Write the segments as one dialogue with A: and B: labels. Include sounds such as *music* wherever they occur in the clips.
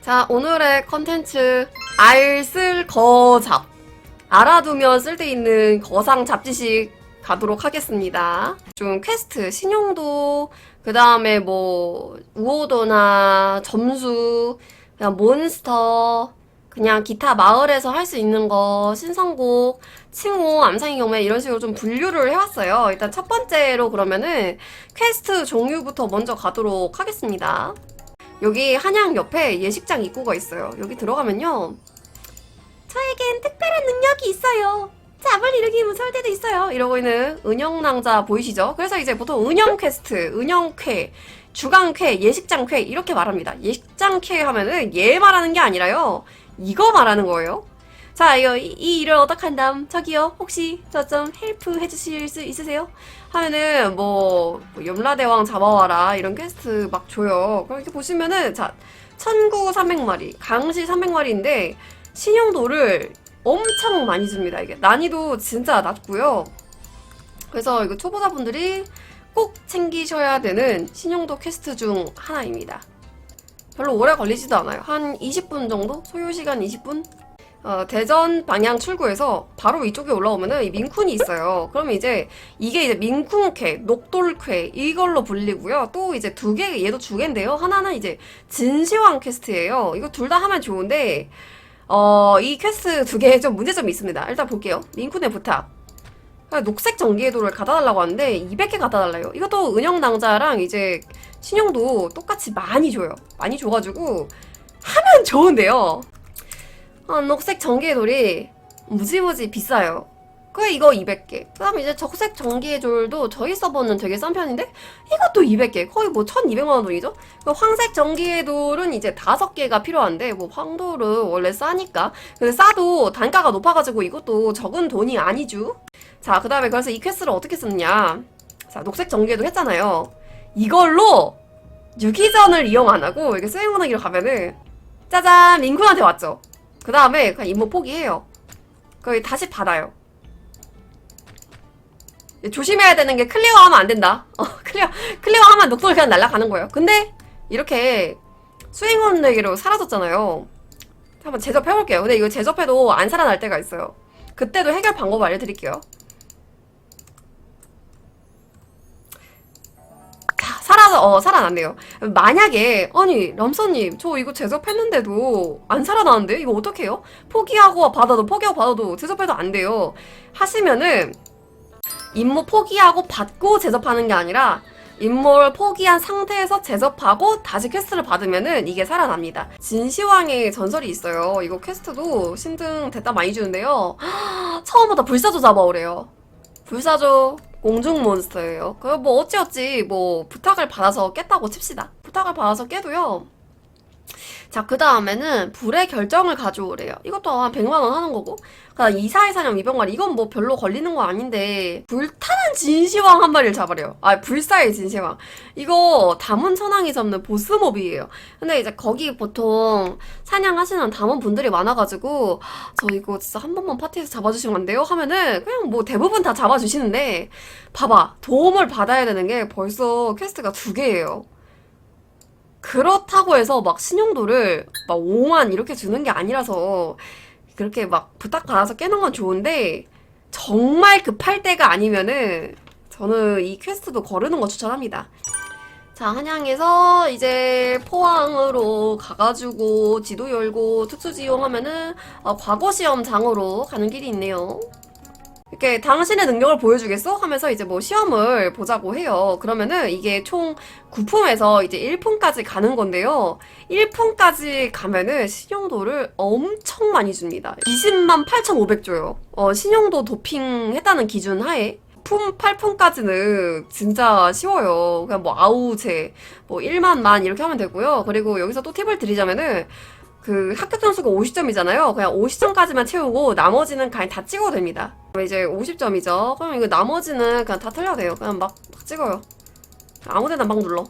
A: 자, 오늘의 컨텐츠 알쓸 거잡. 알아두면 쓸데있는 거상 잡지식 가도록 하겠습니다. 좀 퀘스트, 신용도, 그 다음에 뭐, 우호도나 점수, 몬스터, 그냥 기타 마을에서 할 수 있는 거, 신성곡, 칭호, 암상의 경매 이런 식으로 좀 분류를 해왔어요. 일단 첫 번째로 그러면은 퀘스트 종류부터 먼저 가도록 하겠습니다. 여기 한양 옆에 예식장 입구가 있어요. 여기 들어가면요. 저에겐 특별한 능력이 있어요. 잠을 이루기 무서울 때도 있어요. 이러고 있는 은영낭자 보이시죠? 그래서 이제 보통 은영 퀘스트, 은영쾌, 주간쾌, 예식장쾌 이렇게 말합니다. 예식장쾌 하면은 얘 말하는 게 아니라요. 이거 말하는 거예요. 자, 이거 이, 이 일을 어떡한담? 저기요, 혹시 저 좀 헬프 해주실 수 있으세요? 하면은 뭐, 뭐 염라대왕 잡아와라 이런 퀘스트 막 줘요. 이렇게 보시면은 자, 천구 300마리, 강시 300마리인데 신용도를 엄청 많이 줍니다. 이게 난이도 진짜 낮고요. 그래서 이거 초보자분들이 꼭 챙기셔야 되는 신용도 퀘스트 중 하나입니다. 별로 오래 걸리지도 않아요. 한 20분 정도? 소요 시간 20분? 어, 대전 방향 출구에서 바로 이쪽에 올라오면은 이 민쿤이 있어요. 그러면 이제 이게 이제 민쿤쾌, 녹돌쾌 이걸로 불리고요. 또 이제 두 개, 얘도 두 개인데요. 하나는 이제 진시황 퀘스트예요. 이거 둘 다 하면 좋은데 어, 이 퀘스트 두 개에 좀 문제점이 있습니다. 일단 볼게요. 민쿤의 부탁. 그러니까 녹색 전기의도를 갖다달라고 하는데 200개 갖다달래요. 이것도 은영낭자랑 이제 신용도 똑같이 많이 줘요. 많이 줘가지고 하면 좋은데요. 아, 녹색 전기의돌이 무지무지 비싸요. 그 이거 200개. 그 다음에 이제 적색 전기의돌도 저희 서버는 되게 싼 편인데 이것도 200개. 거의 뭐 1,200만 원 돈이죠. 그 황색 전기의 돌은 이제 5개가 필요한데 뭐 황돌은 원래 싸니까. 근데 싸도 단가가 높아가지고 이것도 적은 돈이 아니죠. 자, 그 다음에 그래서 이 퀘스트를 어떻게 쓰느냐? 자, 녹색 전기의돌 했잖아요. 이걸로 유기전을 이용 안 하고 이렇게 수행문하기로 가면은 짜잔 민군한테 왔죠. 그 다음에 그냥 임무 포기해요. 거기 다시 받아요. 조심해야 되는 게 클리어 하면 안 된다. *laughs* 어, 클리어, 클리어 하면 녹돌 그냥 날아가는 거예요. 근데 이렇게 수행원 내기로 사라졌잖아요. 한번 제접해볼게요. 근데 이거 제접해도 안 살아날 때가 있어요. 그때도 해결 방법 알려드릴게요. 자, 살아서, 어, 살아났네요. 만약에, 아니, 람서님, 저 이거 제접했는데도 안 살아나는데? 이거 어떡해요? 포기하고 받아도, 포기하고 받아도 제접해도 안 돼요. 하시면은, 임무 포기하고 받고 제접하는 게 아니라, 임무를 포기한 상태에서 제접하고 다시 퀘스트를 받으면은 이게 살아납니다. 진시황의 전설이 있어요. 이거 퀘스트도 신등 됐다 많이 주는데요. 처음부터 불사조 잡아오래요. 불사조 공중 몬스터예요. 그뭐 어찌어찌 뭐 부탁을 받아서 깼다고 칩시다. 부탁을 받아서 깨도요. 자, 그 다음에는 불의 결정을 가져오래요. 이것도 한 100만원 하는 거고. 그 다음 이사의 사냥 200마리. 이건 뭐 별로 걸리는 거 아닌데. 불타는 진시황 한 마리를 잡으래요. 아, 불사의 진시황. 이거 다문천왕이 잡는 보스몹이에요. 근데 이제 거기 보통 사냥하시는 담원 분들이 많아가지고, 저 이거 진짜 한 번만 파티에서 잡아주시면 안 돼요? 하면은 그냥 뭐 대부분 다 잡아주시는데, 봐봐. 도움을 받아야 되는 게 벌써 퀘스트가 두 개예요. 그렇다고 해서 막 신용도를 막 5만 이렇게 주는 게 아니라서 그렇게 막 부탁 받아서 깨는 건 좋은데 정말 급할 때가 아니면은 저는 이 퀘스트도 거르는 거 추천합니다. 자, 한양에서 이제 포항으로 가가지고 지도 열고 특수지 이용하면은 어, 과거 시험장으로 가는 길이 있네요. 이렇게 당신의 능력을 보여주겠어? 하면서 이제 뭐 시험을 보자고 해요. 그러면은 이게 총 9품에서 이제 1품까지 가는 건데요. 1품까지 가면은 신용도를 엄청 많이 줍니다. 20만 8,500 줘요. 어, 신용도 도핑 했다는 기준 하에. 품 8품까지는 진짜 쉬워요. 그냥 뭐 아우제, 뭐 1만 만 이렇게 하면 되고요. 그리고 여기서 또 팁을 드리자면은 그 합격 점수가 50점이잖아요. 그냥 50점까지만 채우고 나머지는 그냥 다 찍어도 됩니다. 그럼 이제 50점이죠. 그럼 이거 나머지는 그냥 다 틀려도 돼요. 그냥 막, 막 찍어요. 아무데나 막 눌러.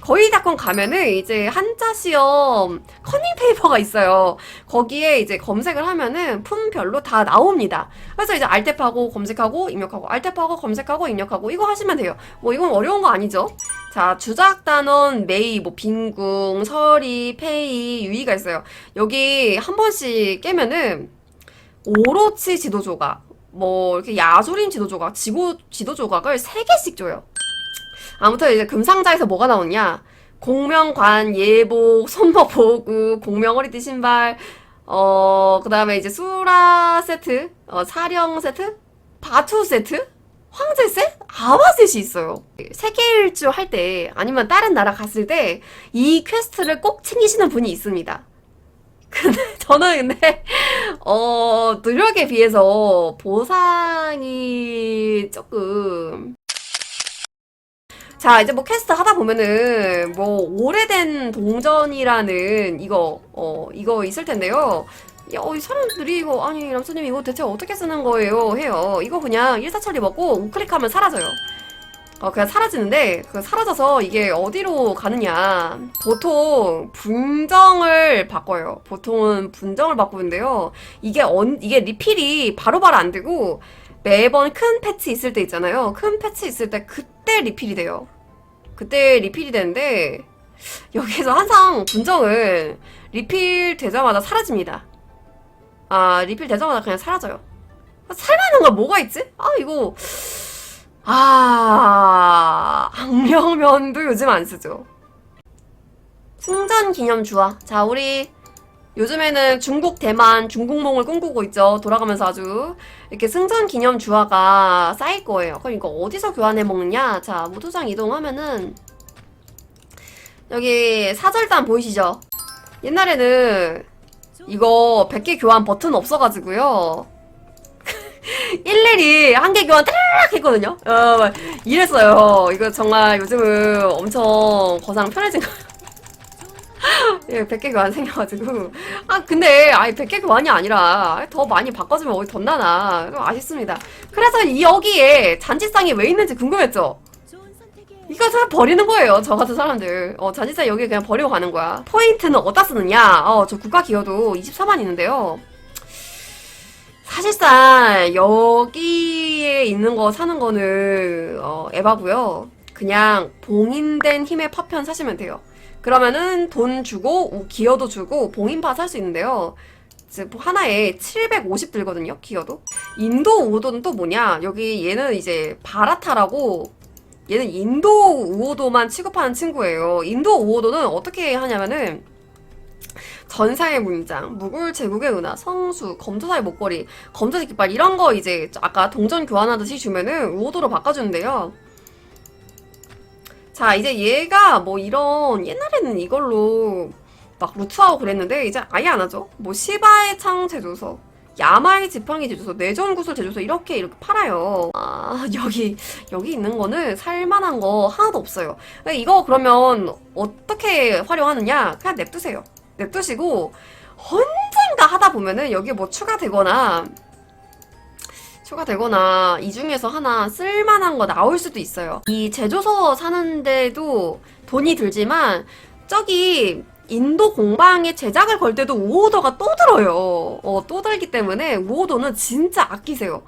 A: 거의 닷컴 가면은 이제 한자 시험 커닝 페이퍼가 있어요. 거기에 이제 검색을 하면은 품별로 다 나옵니다. 그래서 이제 알탭하고 검색하고 입력하고 알탭하고 검색하고 입력하고 이거 하시면 돼요. 뭐 이건 어려운 거 아니죠? 자, 주작 단원, 메이, 뭐, 빈궁, 서리, 페이, 유이가 있어요. 여기 한 번씩 깨면은, 오로치 지도 조각, 뭐, 이렇게 야조린 지도 조각, 지고, 지도 조각을 세 개씩 줘요. 아무튼 이제 금상자에서 뭐가 나오냐. 공명관, 예복, 손목 보구, 공명 허리띠 신발, 어, 그 다음에 이제 수라 세트, 어, 사령 세트, 바투 세트, 황제 셋, 아와 셋이 있어요. 세계 일주 할 때, 아니면 다른 나라 갔을 때, 이 퀘스트를 꼭 챙기시는 분이 있습니다. *laughs* 근데 저는 근데, 어, 노력에 비해서 보상이 조금, 자, 이제 뭐 퀘스트 하다 보면은 뭐 오래된 동전이라는 이거 어 이거 있을 텐데요. 야, 어, 이 사람들이 이거 아니 람수님 이거 대체 어떻게 쓰는 거예요? 해요. 이거 그냥 일사천리 먹고 우클릭하면 사라져요. 어 그냥 사라지는데 그 사라져서 이게 어디로 가느냐? 보통 분정을 바꿔요. 보통은 분정을 바꾸는데요. 이게 언 이게 리필이 바로바로 안 되고 매번 큰 패치 있을 때 있잖아요. 큰 패치 있을 때 그때 리필이 돼요. 그때 리필이 되는데 여기서 항상 분정은 리필 되자마자 사라집니다. 아 리필 되자마자 그냥 사라져요. 살만한 건 뭐가 있지? 아 이거 아 악령면도 요즘 안 쓰죠. 승전 기념 주화. 자 우리 요즘에는 중국, 대만, 중국몽을 꿈꾸고 있죠. 돌아가면서 아주 이렇게 승전 기념 주화가 쌓일 거예요. 그럼 이거 어디서 교환해 먹느냐? 자, 무도장 이동하면은 여기 사절단 보이시죠? 옛날에는 이거 100개 교환 버튼 없어가지고요. *laughs* 일일이 한 개 교환 따라락 했거든요. 어, 막 이랬어요. 이거 정말 요즘은 엄청 거상 편해진 거. *laughs* 예, 100개 교환 생겨가지고. 아, 근데, 아니, 100개 교환이 아니라, 더 많이 바꿔주면 어디 덧나나. 좀 아쉽습니다. 그래서 이 여기에 잔치상이 왜 있는지 궁금했죠? 이거 다 버리는 거예요, 저 같은 사람들. 어, 잔치상 여기 그냥 버리고 가는 거야. 포인트는 어디다 쓰느냐? 어, 저 국가 기여도 24만 있는데요. 사실상, 여기에 있는 거 사는 거는, 어, 에바고요 그냥 봉인된 힘의 파편 사시면 돼요. 그러면은 돈 주고 우- 기여도 주고 봉인파 살 수 있는데요. 뭐 하나에 750 들거든요. 기여도. 인도 우호도는 또 뭐냐? 여기 얘는 이제 바라타라고 얘는 인도 우호도만 취급하는 친구예요. 인도 우호도는 어떻게 하냐면은 전사의 문장, 무굴 제국의 은하, 성수, 검도사의 목걸이, 검도의 깃발 이런 거 이제 아까 동전 교환하듯이 주면은 우호도로 바꿔주는데요. 자, 이제 얘가 뭐 이런 옛날에는 이걸로 막 루트하고 그랬는데 이제 아예 안 하죠. 뭐 시바의 창 제조소, 야마의 지팡이 제조소, 내전 구슬 제조소 이렇게 이렇게 팔아요. 아, 여기 여기 있는 거는 살만한 거 하나도 없어요. 이거 그러면 어떻게 활용하느냐? 그냥 냅두세요. 냅두시고 언젠가 하다 보면은 여기 뭐 추가되거나 추가되거나 이 중에서 하나 쓸만한 거 나올 수도 있어요. 이 제조소 사는데도 돈이 들지만 저기 인도 공방에 제작을 걸 때도 우오더가 또 들어요. 어, 또 들기 때문에 우오더는 진짜 아끼세요.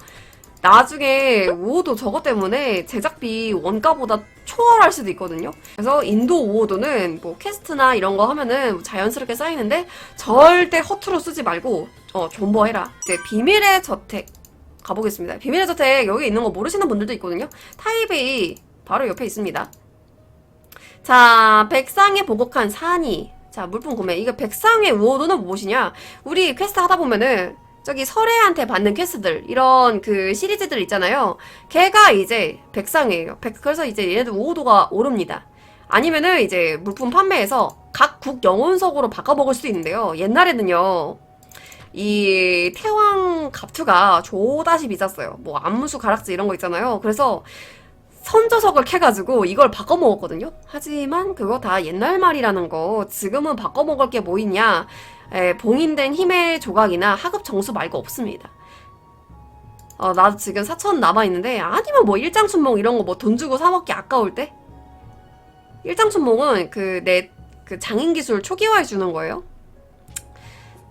A: 나중에 우오도 저것 때문에 제작비 원가보다 초월할 수도 있거든요. 그래서 인도 우오도는 뭐 퀘스트나 이런 거 하면은 자연스럽게 쌓이는데 절대 허투루 쓰지 말고 어, 존버해라. 이제 비밀의 저택 가보겠습니다. 비밀의 저택 여기 있는 거 모르시는 분들도 있거든요. 타이베이 바로 옆에 있습니다. 자, 백상에 보곡한 산이. 자, 물품 구매. 이거 백상의 우호도는 무엇이냐? 우리 퀘스트 하다 보면은 저기 설애한테 받는 퀘스트들 이런 그 시리즈들 있잖아요. 걔가 이제 백상이에요. 백, 그래서 이제 얘네들 우호도가 오릅니다. 아니면은 이제 물품 판매해서 각 국 영혼석으로 바꿔 먹을 수도 있는데요. 옛날에는요. 이 태왕 갑투가 조다시 비쌌어요. 뭐 안무수 가락지 이런 거 있잖아요. 그래서 선조석을 캐가지고 이걸 바꿔 먹었거든요. 하지만 그거 다 옛날 말이라는 거 지금은 바꿔 먹을 게 뭐 있냐? 에, 봉인된 힘의 조각이나 하급 정수 말고 없습니다. 어, 나도 지금 4천 남아있는데, 아니면 뭐 일장춘몽 이런 거 뭐 돈 주고 사먹기 아까울 때? 일장춘몽은 그 내 그 장인기술 초기화해 주는 거예요.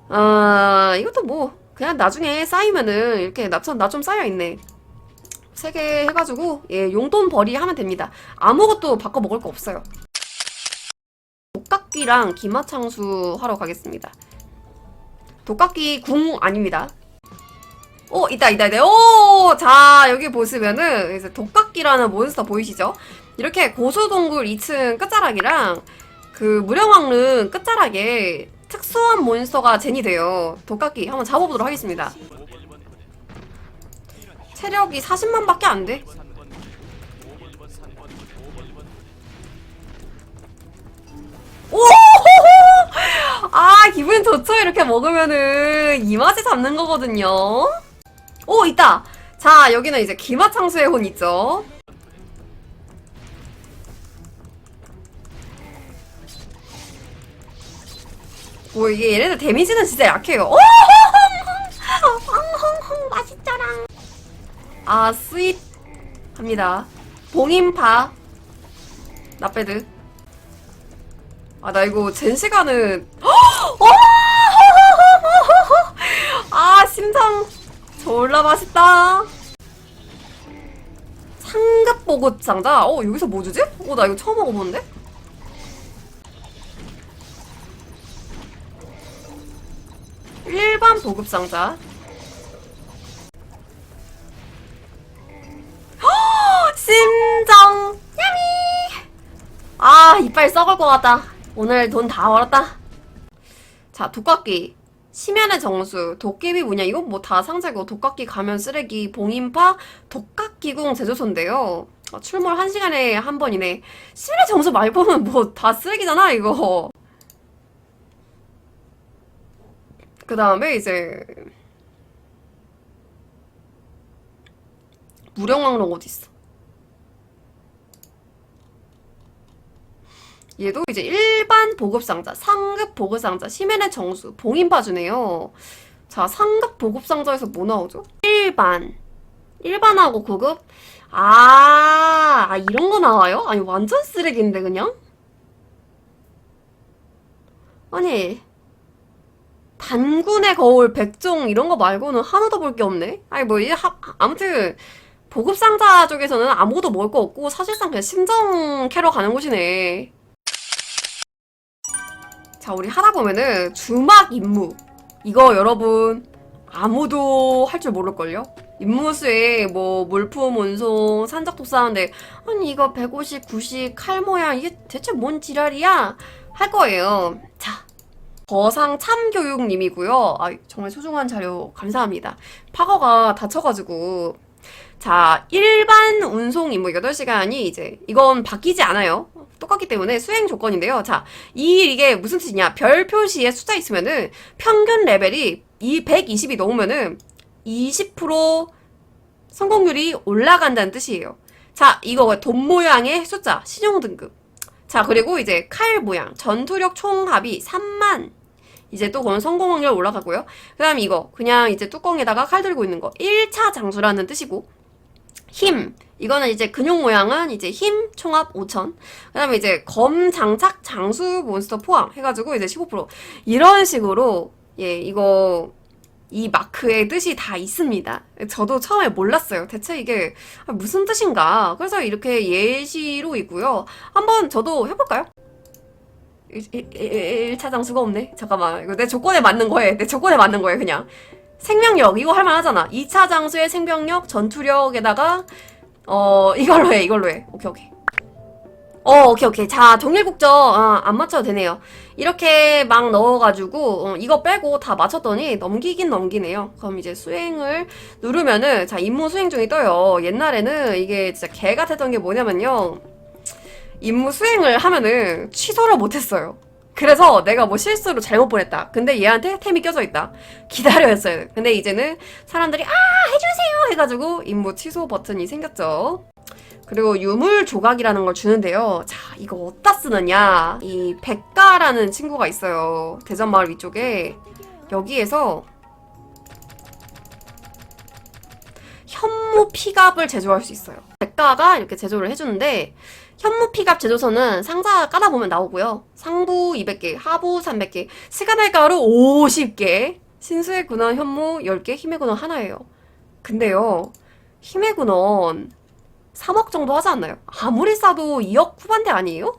A: 아, 이것도 뭐, 그냥 나중에 쌓이면은 이렇게 나좀 나좀 쌓여있네. 세 개 해가지고 예 용돈 벌이 하면 됩니다. 아무것도 바꿔 먹을 거 없어요. 독각기랑 기마창수 하러 가겠습니다. 독각기 궁 아닙니다. 오 있다 있다 있다. 오자 여기 보시면은 이제 독각기라는 몬스터 보이시죠? 이렇게 고수동굴 2층 끝자락이랑 그 무령왕릉 끝자락에 특수한 몬스터가 젠이 돼요. 독각기 한번 잡아보도록 하겠습니다. 체력이 40만밖에 안 돼. 오! 아, 기분 좋죠? 이렇게 먹으면은 이 맛에 잡는 거거든요. 오, 있다! 자, 여기는 이제 기마 창수의 혼 있죠? 오, 이게 얘네들 데미지는 진짜 약해요. 오! 아, 스윗 합니다. 봉인파 나빼드. 아, 나 이거 젠 시간은 *gasps* 어! *laughs* 아, 심장 졸라 맛있다. 상급 보급 상자. 어, 여기서 뭐 주지? 어, 나 이거 처음 먹어보는데? 일반 보급 상자. 이빨 썩을 것 같다. 오늘 돈 다 벌었다. 자 독각기. 심연의 정수, 도깨비 뭐냐 이건 뭐 다 상자고 독각기 가면 쓰레기, 봉인파, 독각기궁 제조소인데요. 어, 출몰 1시간에 한 번이네. 심연의 정수 말고는 뭐다 쓰레기잖아 이거. 그 다음에 이제 무령왕릉 어디 있어? 얘도 이제 일반 보급상자, 상급 보급상자, 시멘의 정수, 봉인파주네요. 자, 상급 보급상자에서 뭐 나오죠? 일반. 일반하고 고급? 아, 아, 이런 거 나와요? 아니, 완전 쓰레기인데, 그냥? 아니, 단군의 거울, 백종 이런 거 말고는 하나도 볼 게 없네. 아니 뭐 이제 하- 아무튼 보급 상자 쪽에서는 아무것도 먹을 거 없고 사실상 그냥 심정 캐러 가는 곳이네. 자, 우리 하다 보면은 주막 임무 이거 여러분 아무도 할 줄 모를걸요? 임무수에 뭐 물품 운송 산적 독사하는데 아니 이거 150, 90 칼 모양 이게 대체 뭔 지랄이야? 할 거예요. 자, 거상 참교육님이고요. 아, 정말 소중한 자료 감사합니다. 파거가 다쳐가지고. 자, 일반 운송 임무 8시간이 이제, 이건 바뀌지 않아요. 똑같기 때문에 수행 조건인데요. 자, 이, 이게 무슨 뜻이냐. 별 표시에 숫자 있으면은 평균 레벨이 이 120이 넘으면은 20% 성공률이 올라간다는 뜻이에요. 자, 이거 돈 모양의 숫자, 신용 등급. 자, 그리고 이제 칼 모양, 전투력 총합이 3만. 이제 또 그건 성공 확률 올라가고요. 그 다음 이거, 그냥 이제 뚜껑에다가 칼 들고 있는 거. 1차 장수라는 뜻이고. 힘. 이거는 이제 근육 모양은 이제 힘 총합 5천. 그 다음에 이제 검 장착 장수 몬스터 포함 해가지고 이제 15%. 이런 식으로, 예, 이거, 이 마크의 뜻이 다 있습니다. 저도 처음에 몰랐어요. 대체 이게 무슨 뜻인가. 그래서 이렇게 예시로 있고요. 한번 저도 해볼까요? 1차 장수가 없네. 잠깐만. 이거 내 조건에 맞는 거에, 내 조건에 맞는 거에 그냥. 생명력, 이거 할만 하잖아. 2차 장수의 생명력, 전투력에다가, 어, 이걸로 해, 이걸로 해. 오케이, 오케이. 어, 오케이, 오케이. 자, 동일국적, 어, 안 맞춰도 되네요. 이렇게 막 넣어가지고, 어, 이거 빼고 다 맞췄더니 넘기긴 넘기네요. 그럼 이제 수행을 누르면은, 자, 임무 수행 중이 떠요. 옛날에는 이게 진짜 개 같았던 게 뭐냐면요. 임무 수행을 하면은 취소를 못했어요. 그래서 내가 뭐 실수로 잘못 보냈다. 근데 얘한테 템이 껴져 있다. 기다려였어야 돼. 근데 이제는 사람들이 아 해주세요 해가지고 임무 취소 버튼이 생겼죠. 그리고 유물 조각이라는 걸 주는데요. 자, 이거 어디다 쓰느냐? 이 백가라는 친구가 있어요. 대전마을 위쪽에. 여기에서 현무 피갑을 제조할 수 있어요. 백가가 이렇게 제조를 해주는데 현무 피갑 제조소는 상자 까다 보면 나오고요. 상부 200개, 하부 300개, 시간의 가루 50개, 신수의 근원 현무 10개, 힘의 근원 하나예요. 근데요. 힘의 근원 3억 정도 하지 않나요? 아무리 싸도 2억 후반대 아니에요?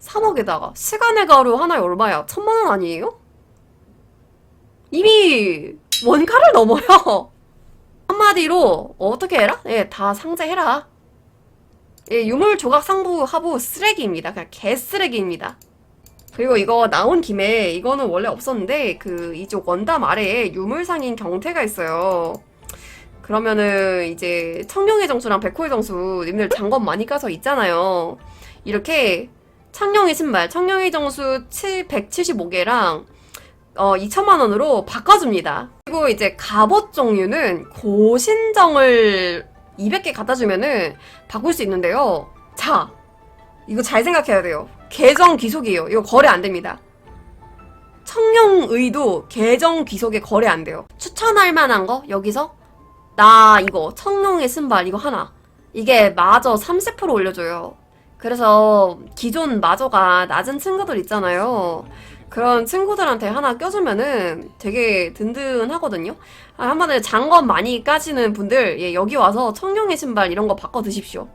A: 3억에다가 시간의 가루 하나에 얼마야? 천만 원 아니에요? 이미 원가를 넘어요. 한마디로 어떻게 해라? 예, 다 상제해라. 예, 유물 조각 상부 하부 쓰레기입니다. 그냥 개쓰레기입니다. 그리고 이거 나온 김에 이거는 원래 없었는데 그 이쪽 원담 아래에 유물상인 경태가 있어요. 그러면은 이제 청룡의 정수랑 백호의 정수 님들 장검 많이 까서 있잖아요. 이렇게 청룡의 신발, 청룡의 정수 7, 175개랑 어, 2천만 원으로 바꿔줍니다. 그리고 이제 갑옷 종류는 고신정을 200개 갖다 주면은 바꿀 수 있는데요. 자, 이거 잘 생각해야 돼요. 계정 귀속이에요. 이거 거래 안 됩니다. 청룡의도 계정 귀속에 거래 안 돼요. 추천할 만한 거 여기서 나 이거 청룡의 신발 이거 하나. 이게 마저 30% 올려줘요. 그래서 기존 마저가 낮은 친구들 있잖아요. 그런 친구들한테 하나 껴주면은 되게 든든하거든요. 아, 한 번에 장검 많이 까시는 분들 예, 여기 와서 청룡의 신발 이런 거 바꿔 드십시오.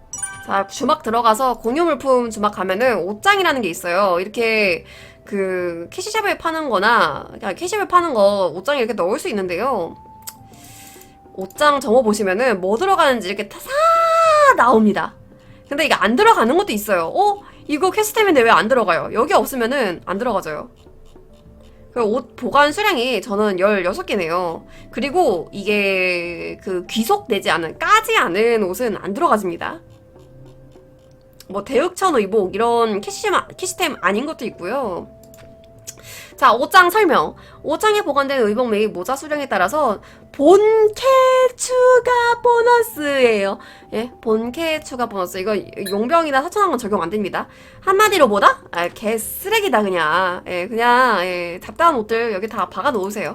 A: 자 주막 들어가서 공유 물품 주막 가면은 옷장이라는 게 있어요. 이렇게 그 캐시샵에 파는 거나 캐시샵에 파는 거 옷장에 이렇게 넣을 수 있는데요. 옷장 정보 보시면은 뭐 들어가는지 이렇게 다 나옵니다. 근데 이게 안 들어가는 것도 있어요. 어? 이거 캐스템인데 왜 안 들어가요? 여기 없으면은 안 들어가져요. 그옷 보관 수량이 저는 16개네요. 그리고 이게 그 귀속되지 않은, 까지 않은 옷은 안 들어가집니다. 뭐 대흑천 의복 이런 캐시템 아닌 것도 있고요. 자, 옷장 설명. 옷장에 보관된 의복 및 모자 수량에 따라서 본캐 추가 보너스예요. 예, 본캐 추가 보너스. 이거 용병이나 사천왕은 적용 안 됩니다. 한마디로 뭐다? 아, 개 쓰레기다 그냥. 예, 그냥 예, 잡다한 옷들 여기 다 박아 놓으세요.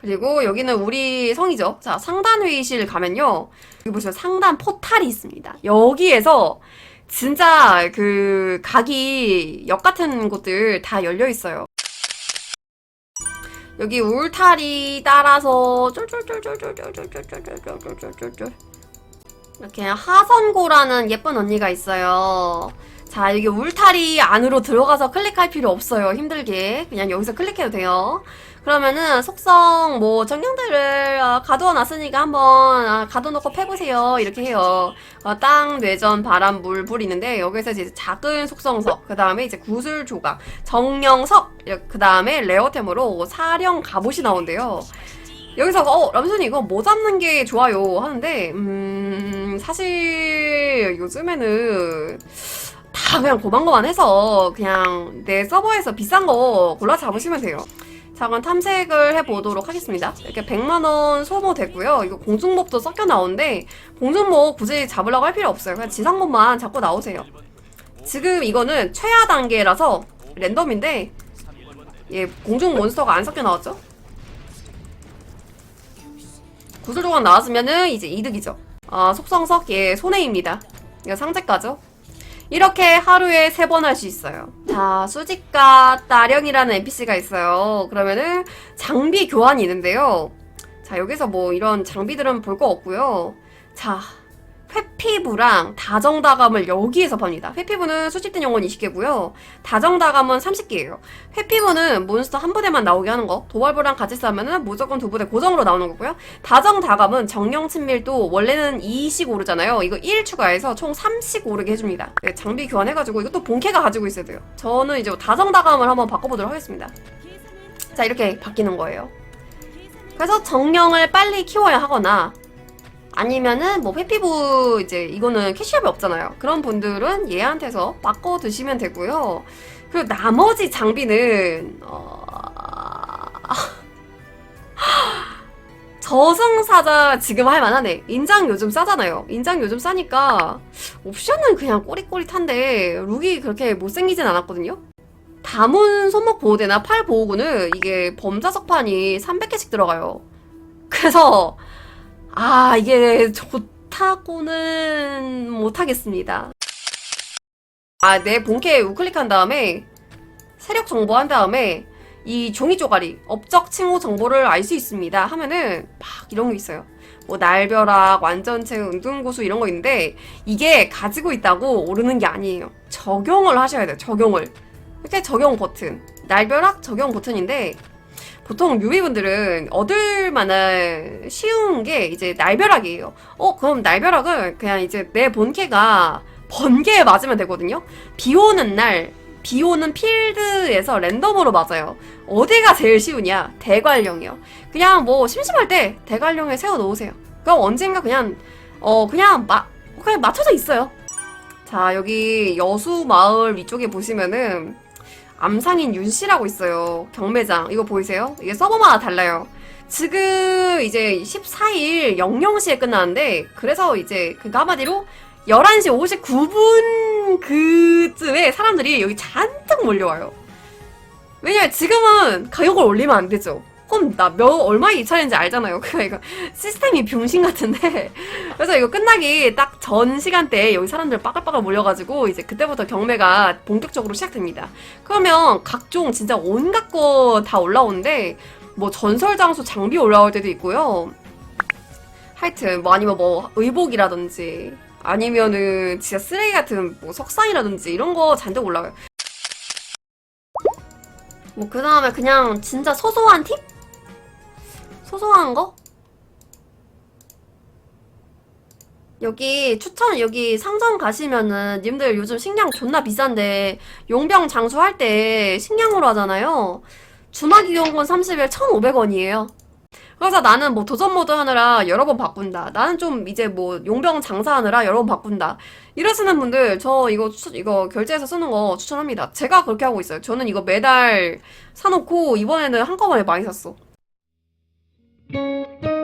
A: 그리고 여기는 우리 성이죠. 자, 상단 회의실 가면요. 여기 보시면 상단 포탈이 있습니다. 여기에서 진짜 그 각이 역 같은 곳들 다 열려 있어요. 여기 울타리 따라서 쫄쫄쫄쫄쫄쫄쫄쫄쫄쫄쫄쫄쫄쫄 이렇게 하선고라는 예쁜 언니가 있어요. 자, 여기 울타리 안으로 들어가서 클릭할 필요 없어요. 힘들게. 그냥 여기서 클릭해도 돼요. 그러면은 속성 뭐 정령들을 어, 가두어 놨으니까 한번 아, 가둬놓고 패보세요. 이렇게 해요. 어, 땅, 뇌전, 바람, 물, 불 있는데 여기서 이제 작은 속성석, 그 다음에 이제 구슬 조각, 정령석, 그 다음에 레어템으로 사령 갑옷이 나온대요. 여기서 어 람순이 이거 뭐 잡는 게 좋아요 하는데 음 사실 요즘에는 다 그냥 고만고만 해서 그냥 내 서버에서 비싼 거 골라 잡으시면 돼요. 자, 그럼 탐색을 해보도록 하겠습니다. 이렇게 100만원 소모됐고요. 이거 공중몹도 섞여 나오는데, 공중몹 굳이 잡으려고 할 필요 없어요. 그냥 지상몹만 잡고 나오세요. 지금 이거는 최하 단계라서 랜덤인데, 예, 공중 몬스터가 안 섞여 나왔죠? 구슬조각 나왔으면은 이제 이득이죠. 아, 속성석, 예, 손해입니다. 이거 상제가죠? 이렇게 하루에 세 번 할 수 있어요. 자, 수직과 따령이라는 NPC가 있어요. 그러면은 장비 교환이 있는데요. 자, 여기서 뭐 이런 장비들은 볼 거 없고요. 자, 회피부랑 다정다감을 여기에서 팝니다. 회피부는 수집된 영혼 20개고요. 다정다감은 30개예요. 회피부는 몬스터 한 부대만 나오게 하는 거. 도발부랑 같이 싸면은 무조건 두 부대 고정으로 나오는 거고요. 다정다감은 정령 친밀도 원래는 2씩 오르잖아요. 이거 1 추가해서 총 3씩 오르게 해줍니다. 네, 장비 교환해가지고 이것도 본캐가 가지고 있어야 돼요. 저는 이제 다정다감을 한번 바꿔보도록 하겠습니다. 자, 이렇게 바뀌는 거예요. 그래서 정령을 빨리 키워야 하거나 아니면은 뭐 회피부 이제 이거는 캐시업이 없잖아요. 그런 분들은 얘한테서 바꿔 드시면 되고요. 그리고 나머지 장비는 어... *laughs* 저승사자 지금 할 만하네. 인장 요즘 싸잖아요. 인장 요즘 싸니까 옵션은 그냥 꼬릿꼬릿한데 룩이 그렇게 못생기진 않았거든요. 다문 손목 보호대나 팔 보호구는 이게 범자 석판이 300개씩 들어가요. 그래서 아, 이게 좋다고는 못하겠습니다. 아, 내 본캐 우클릭한 다음에 세력 정보 한 다음에 이 종이 쪼가리 업적 칭호 정보를 알 수 있습니다. 하면은 막 이런 게 있어요. 뭐 날벼락 완전체 은둔고수 이런 거 있는데 이게 가지고 있다고 오르는 게 아니에요. 적용을 하셔야 돼요 적용을. 이렇게 적용 버튼. 날벼락 적용 버튼인데 보통 유비분들은 얻을 만한 쉬운 게 이제 날벼락이에요 어 그럼 날벼락을 그냥 이제 내 본캐가 번개에 맞으면 되거든요 비 오는 날 비 오는 필드에서 랜덤으로 맞아요. 어디가 제일 쉬우냐? 대관령이요. 그냥 뭐 심심할 때 대관령에 세워 놓으세요. 그럼 언젠가 그냥 어 그냥 마 그냥 맞춰져 있어요. 자 여기 여수 마을 위쪽에 보시면은 암상인 윤씨라고 있어요. 경매장 이거 보이세요? 이게 서버마다 달라요. 지금 이제 14일 00시에 끝나는데 그래서 이제 그 한마디로 11시 59분 그쯤에 사람들이 여기 잔뜩 몰려와요. 왜냐면 지금은 가격을 올리면 안 되죠. 그럼 나몇 얼마에 입찰인지 알잖아요. *laughs* 그러니까 시스템이 병신 같은데. *laughs* 그래서 이거 끝나기 딱 전 시간대에 여기 사람들 빠글빠글 몰려가지고 이제 그때부터 경매가 본격적으로 시작됩니다. 그러면 각종 진짜 온갖 거 다 올라오는데 뭐 전설 장수 장비 올라올 때도 있고요. 하여튼 뭐 아니면 뭐 의복이라든지 아니면은 진짜 쓰레기 같은 뭐 석상이라든지 이런 거 잔뜩 올라와요. 뭐 그 다음에 그냥 진짜 소소한 팁? 소소한 거? 여기 추천 여기 상점 가시면은 님들 요즘 식량 존나 비싼데 용병 장수할 때 식량으로 하잖아요. 주막 이용권 30일 1,500원이에요. 그래서 나는 뭐 도전 모드 하느라 여러 번 바꾼다. 나는 좀 이제 뭐 용병 장사하느라 여러 번 바꾼다. 이러시는 분들 저 이거 추, 이거 결제해서 쓰는 거 추천합니다. 제가 그렇게 하고 있어요. 저는 이거 매달 사놓고 이번에는 한꺼번에 많이 샀어. Música